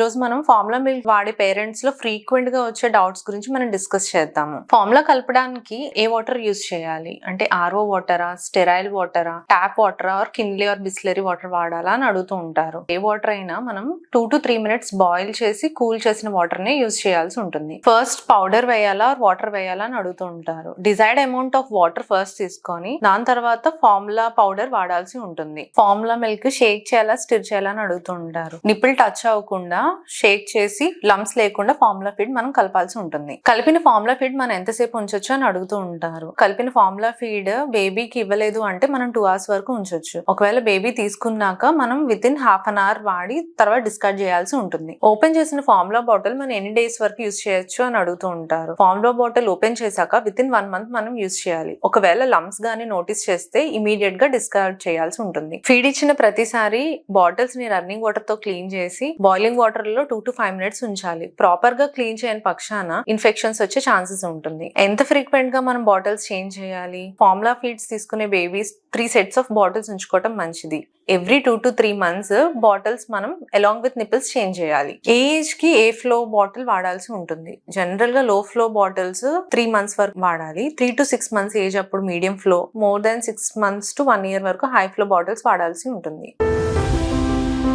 రోజు మనం formula milk వాడే పేరెంట్స్లో ఫ్రీక్వెంట్గా వచ్చే డౌట్స్ గురించి మనం డిస్కస్ చేద్దాము. ఫార్ములా కలపడానికి ఏ వాటర్ యూస్ చేయాలి? అంటే ఆర్ఓ వాటరా స్టెరైల్ వాటరా tap వాటరా or Kinley or Bisleri water వాడాలా అని అడుగుతూ ఉంటారు. ఏ వాటర్ అయినా మనం two to three minutes boil చేసి కూల్ చేసిన వాటర్ నే యూజ్ చేయాల్సి ఉంటుంది. ఫస్ట్ పౌడర్ వేయాలా ఆర్ వాటర్ వేయాలా అని అడుగుతూ ఉంటారు. Desired amount of water first తీసుకొని దాని తర్వాత ఫార్ములా పౌడర్ వాడాల్సి ఉంటుంది. ఫార్ములా మిల్క్ షేక్ చేయాలా స్టిర్ చేయాలా అని అడుగుతూ ఉంటారు. నిప్పులు టచ్ అవ్వకుండా షేక్ చేసి లమ్స్ లేకుండా ఫార్ములా ఫీడ్ మనం కలపాల్సి ఉంటుంది. కలిపిన ఫార్ములా ఫీడ్ మనం ఎంతసేపు ఉంచొచ్చు అని అడుగుతూ ఉంటారు. కలిపిన ఫార్ములా ఫీడ్ బేబీకి ఇవ్వలేదు అంటే మనం టూ అవర్స్ వరకు ఉంచొచ్చు. ఒకవేళ బేబీ తీసుకున్నాక మనం within half an hour వాడి తర్వాత డిస్కార్డ్ చేయాల్సి ఉంటుంది. ఓపెన్ చేసిన ఫార్ములా బాటిల్ మనం ఎన్ని డేస్ వరకు యూస్ చేయొచ్చు అని అడుగుతూ ఉంటారు. ఫార్ములా బాటిల్ ఓపెన్ చేశాక విత్ ఇన్ వన్ మంత్ మనం యూస్ చేయాలి. ఒకవేళ లమ్స్ గానీ నోటీస్ చేస్తే ఇమీడియట్గా డిస్కార్డ్ చేయాల్సి ఉంటుంది. ఫీడ్ ఇచ్చిన ప్రతిసారి బాటిల్స్ని రన్నింగ్ వాటర్తో క్లీన్ చేసి బాయిలింగ్ వాటర్ లో టూ టు ఫైవ్ మినిట్స్ ఉంచాలి. ప్రాపర్గా క్లీన్ చేయని పక్షాన ఇన్ఫెక్షన్స్ వచ్చే ఛాన్సెస్ ఉంటుంది. ఎంత ఫ్రీక్వెంట్గా మనం బాటిల్స్ చేంజ్ చేయాలి? ఫార్ములా ఫీడ్స్ తీసుకునే babies three sets of bottles ఉంచుకోవటం మంచిది. Every two to three months bottles మనం అలాంగ్ విత్ నిపిల్స్ చేంజ్ చేయాలి. ఏజ్కి ఏ ఫ్లో బాటిల్ వాడాల్సి ఉంటుంది? జనరల్గా లో ఫ్లో బాటిల్స్ త్రీ మంత్స్ వరకు వాడాలి. Three to six months age అప్పుడు medium flow more than six months to one year వరకు హై ఫ్లో బాటిల్స్ వాడాల్సి ఉంటుంది.